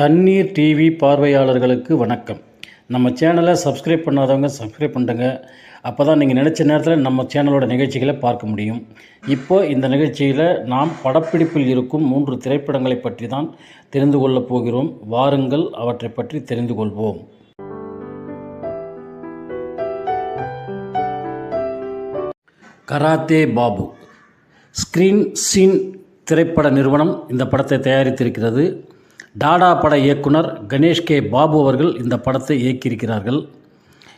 தண்ணீர் டிவி பார்வையாளர்களுக்கு வணக்கம். நம்ம சேனலை சப்ஸ்கிரைப் பண்ணாதவங்க சப்ஸ்கிரைப் பண்ணுங்க. அப்போ தான் நீங்கள் நினச்ச நேரத்தில் நம்ம சேனலோட நிகழ்ச்சிகளை பார்க்க முடியும். இப்போ இந்த நிகழ்ச்சியில் நாம் படப்பிடிப்பில் இருக்கும் மூன்று திரைப்படங்களை பற்றி தான் தெரிந்து கொள்ளப் போகிறோம். வாருங்கள் அவற்றை பற்றி தெரிந்து கொள்வோம். கராத்தே பாபு. ஸ்க்ரீன் சீன் திரைப்பட நிறுவனம் இந்த படத்தை தயாரித்திருக்கிறது. டாடா பட இயக்குனர் கணேஷ் கே. பாபு அவர்கள் இந்த படத்தை இயக்கியிருக்கிறார்கள்.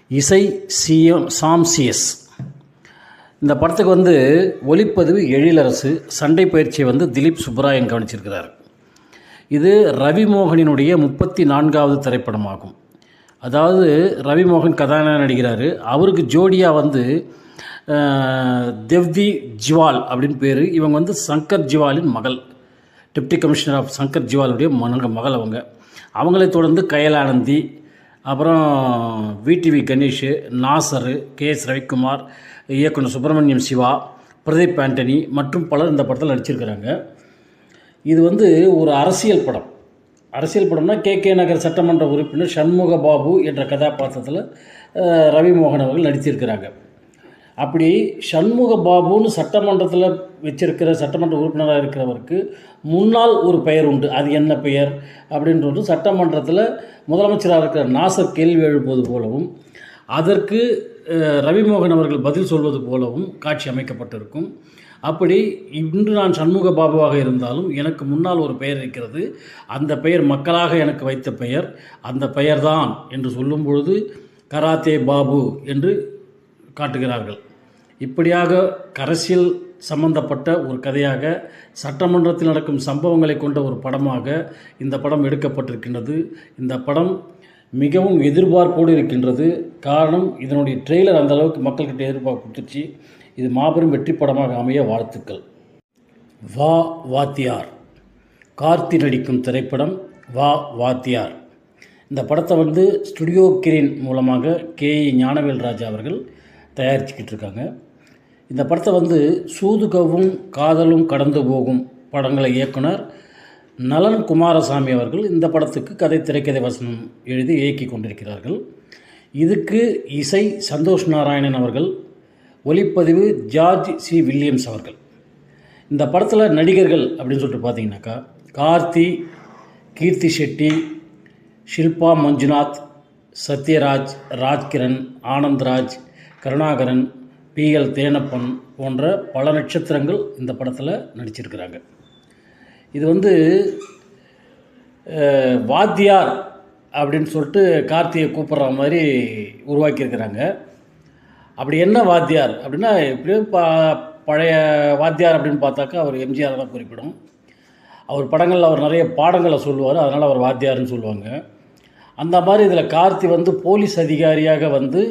இசை சிஎம் சாம்சியஸ் இந்த படத்துக்கு வந்து ஒளிப்பதிவு எழிலரசு சண்டை பயிற்சியை வந்து திலீப் சுப்பராயன் கவனிச்சிருக்கிறார். இது ரவிமோகனினுடைய முப்பத்தி நான்காவது திரைப்படமாகும். அதாவது ரவிமோகன் கதாநாயகன் நடிக்கிறாரு. அவருக்கு ஜோடியாக வந்து தெவ்தி தேவ்தி ஜிவால் அப்படின்னு பேர். இவங்க வந்து சங்கர் ஜிவாலின் மகள். டிப்டி கமிஷனர் ஆஃப் சங்கர் ஜிவாலுடைய மனங்க மகள் அவங்க. அவங்களை தொடர்ந்து கயலானந்தி அப்புறம் VTV Ganesh Nassar K S Ravikumar இயக்குனர் சுப்பிரமணியம் சிவா பிரதீப் ஆண்டனி மற்றும் பலர் இந்த படத்தில் நடிச்சிருக்கிறாங்க. இது வந்து ஒரு அரசியல் படம். அரசியல் படம்னா கே கே நகர் சட்டமன்ற உறுப்பினர் சண்முக பாபு என்ற கதாபாத்திரத்தில் ரவி மோகன் அவர்கள் நடித்திருக்கிறாங்க அப்படி சண்முக பாபுன்னு சட்டமன்றத்தில் வச்சிருக்கிற சட்டமன்ற உறுப்பினராக இருக்கிறவருக்கு முன்னால் ஒரு பெயர் உண்டு. அது என்ன பெயர்? அப்படின்றது சட்டமன்றத்தில் முதலமைச்சராக இருக்கிற நாசர் கேள்வி எழுப்புவது போலவும் அதற்கு ரவிமோகன் அவர்கள் பதில் சொல்வது போலவும் காட்சி அமைக்கப்பட்டிருக்கும். அப்படி இன்று நான் சண்முக பாபுவாக இருந்தாலும் எனக்கு முன்னால் ஒரு பெயர் இருக்கிறது. அந்த பெயர் மக்களாக எனக்கு வைத்த பெயர். அந்த பெயர்தான் என்று சொல்லும் பொழுது கராத்தே பாபு என்று காட்டுகிறார்கள். இப்படியாக அரசியல் சம்பந்தப்பட்ட ஒரு கதையாக சட்டமன்றத்தில் நடக்கும் சம்பவங்களை கொண்ட ஒரு படமாக இந்த படம் எடுக்கப்பட்டிருக்கின்றது. இந்த படம் மிகவும் எதிர்பார்ப்போடு இருக்கின்றது. காரணம் இதனுடைய ட்ரெய்லர் அந்த அளவுக்கு மக்கள்கிட்ட எதிர்பார்ப்பு கொடுத்துருச்சு இது மாபெரும் வெற்றி படமாக அமைய வாழ்த்துக்கள். வா வாத்தியார். கார்த்தி நடிக்கும் திரைப்படம் வா வாத்தியார். இந்த படத்தை வந்து ஸ்டுடியோ கிரீன் மூலமாக கே ஞானவேல் ராஜா அவர்கள் தயாரிச்சுக்கிட்டு இருக்காங்க இந்த படத்தை வந்து சூதுகவும் காதலும் கடந்து போகும் படங்களை இயக்குனர் நலன் குமாரசாமி அவர்கள் இந்த படத்துக்கு கதை திரைக்கதை வசனம் எழுதி இயக்கி கொண்டிருக்கிறார்கள். இதுக்கு இசை சந்தோஷ் நாராயணன் அவர்கள் ஒளிப்பதிவு ஜார்ஜ் சி வில்லியம்ஸ் அவர்கள். இந்த படத்தில் நடிகர்கள் அப்படின்னு சொல்லிட்டு பார்த்தீங்கன்னாக்கா கார்த்தி கீர்த்தி ஷெட்டி ஷில்பா மஞ்சுநாத் சத்யராஜ் ராஜ்கிரண் ஆனந்த்ராஜ் கருணாகரன் பி. எல். தேனப்பன் போன்ற பல நட்சத்திரங்கள் இந்த படத்தில் நடிச்சிருக்கிறாங்க. இது வந்து வாத்தியார் அப்படின்னு சொல்லிட்டு கார்த்தியை கூப்பிட்ற மாதிரி உருவாக்கியிருக்கிறாங்க. அப்படி என்ன வாத்தியார் அப்படின்னா எப்படியோ பா பழைய வாத்தியார் அப்படின்னு பார்த்தாக்கா அவர் எம்ஜிஆர் தான் குறிப்பிடும். அவர் படங்களில் அவர் நிறைய பாடங்களை சொல்லுவார் அதனால் அவர் வாத்தியார்னு சொல்லுவாங்க. அந்த மாதிரி இதில் கார்த்தி வந்து போலீஸ் அதிகாரியாக வந்து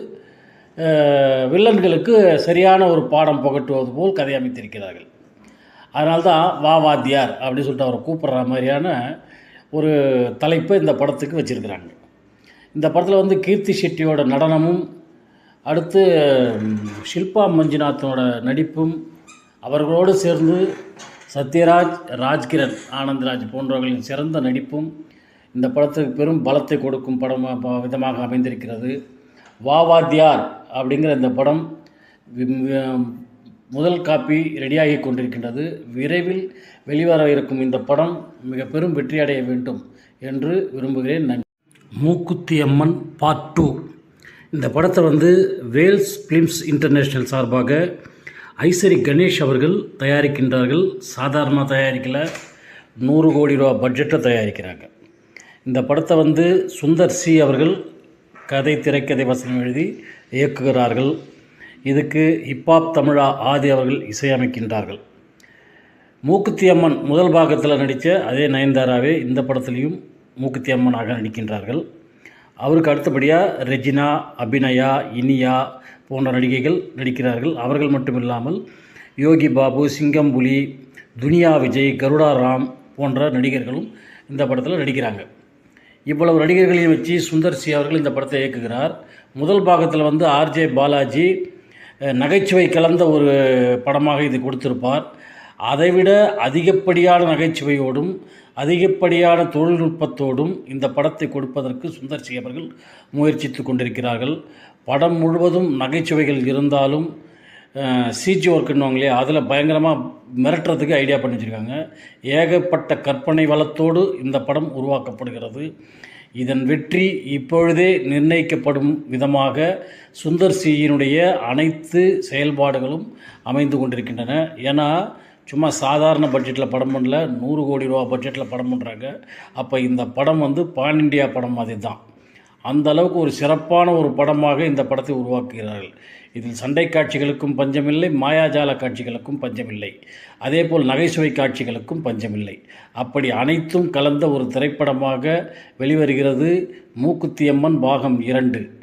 வில்லன்களுக்கு சரியான ஒரு பாடம் புகட்டுவது போல் கதை அமைத்திருக்கிறார்கள். அதனால் தான் வா வாத்தியார் அப்படின்னு சொல்லிட்டு அவரை கூப்பிட்ற மாதிரியான ஒரு தலைப்பை இந்த படத்துக்கு வச்சுருக்கிறாங்க. இந்த படத்தில் வந்து கீர்த்தி ஷெட்டியோட நடனமும் அடுத்து ஷில்பா மஞ்சுநாத்தனோட நடிப்பும் அவர்களோடு சேர்ந்து சத்யராஜ் ராஜ்கிரண் ஆனந்த்ராஜ் போன்றவர்களின் சிறந்த நடிப்பும் இந்த படத்துக்கு பெரும் பலத்தை கொடுக்கும் படமாக விதமாக அமைந்திருக்கிறது. வாவாத்தியார் அப்படிங்கிற இந்த படம் வி- முதல் காப்பி ரெடியாகி கொண்டிருக்கின்றது. விரைவில் வெளிவர இருக்கும் இந்த படம் மிக பெரும் வெற்றியடைய வேண்டும் என்று விரும்புகிறேன். நன்றி. மூக்குத்தி அம்மன் பார்ட் டூ இந்த படத்தை வந்து வேல்ஸ் ஃபிலிம்ஸ் இன்டர்நேஷ்னல் சார்பாக ஐசரி கணேஷ் அவர்கள் தயாரிக்கின்றார்கள். சாதாரணமாக தயாரிக்கல. நூறு கோடி ரூபா பட்ஜெட்டில் தயாரிக்கிறாங்க. இந்த படத்தை வந்து சுந்தர் சி அவர்கள் கதை திரைக்கதை வசனம் எழுதி இயக்குகிறார்கள். இதுக்கு ஹிப்ஹாப் தமிழா ஆதி அவர்கள் இசையமைக்கின்றார்கள். மூக்குத்தி அம்மன் முதல் பாகத்தில் நடித்த அதே நயன்தாராவே இந்த படத்துலேயும் மூக்குத்தி அம்மனாக நடிக்கின்றார்கள். அவருக்கு அடுத்தபடியாக ரெஜினா அபிநயா இனியா போன்ற நடிகைகள் நடிக்கிறார்கள். அவர்கள் மட்டும் இல்லாமல் யோகி பாபு சிங்கம்புலி துனியா விஜய் கருடா ராம் போன்ற நடிகர்களும் இந்த படத்தில் நடிக்கிறாங்க. இவ்வளவு நடிகர்களையும் வச்சு சுந்தர் சி அவர்கள் இந்த படத்தை இயக்குகிறார். முதல் பாகத்தில் வந்து ஆர்ஜே பாலாஜி நகைச்சுவை கலந்த ஒரு படமாக இது கொடுத்திருப்பார். அதைவிட அதிகப்படியான நகைச்சுவையோடும் அதிகப்படியான தொழில்நுட்பத்தோடும் இந்த படத்தை கொடுப்பதற்கு சுந்தர் சி அவர்கள் முயற்சித்து கொண்டிருக்கிறார்கள். படம் முழுவதும் நகைச்சுவைகள் இருந்தாலும் சிஜி ஒர்க்குன்னுவாங்க இல்லையா அதில் பயங்கரமாக மிரட்டுறதுக்கு ஐடியா பண்ணி வச்சுருக்காங்க ஏகப்பட்ட கற்பனை வளத்தோடு இந்த படம் உருவாக்கப்படுகிறது. இதன் வெற்றி இப்பொழுதே நிர்ணயிக்கப்படும் விதமாக சுந்தர் சியினுடைய அனைத்து செயல்பாடுகளும் அமைந்து கொண்டிருக்கின்றன. ஏன்னா சும்மா சாதாரண பட்ஜெட்டில் படம் பண்ணல நூறு கோடி ரூபா பட்ஜெட்டில் படம் பண்ணுறாங்க அப்போ இந்த படம் வந்து பான் இண்டியா படம் மாதிரி தான் அந்த அளவுக்கு ஒரு சிறப்பான ஒரு படமாக இந்த படத்தை உருவாக்குகிறார்கள். இதில் சண்டை காட்சிகளுக்கும் பஞ்சமில்லை மாயாஜால காட்சிகளுக்கும் பஞ்சமில்லை. அதேபோல் நகைச்சுவை காட்சிகளுக்கும் பஞ்சமில்லை. அப்படி அனைத்தும் கலந்த ஒரு திரைப்படமாக வெளிவருகிறது மூக்குத்தியம்மன் பாகம் இரண்டு.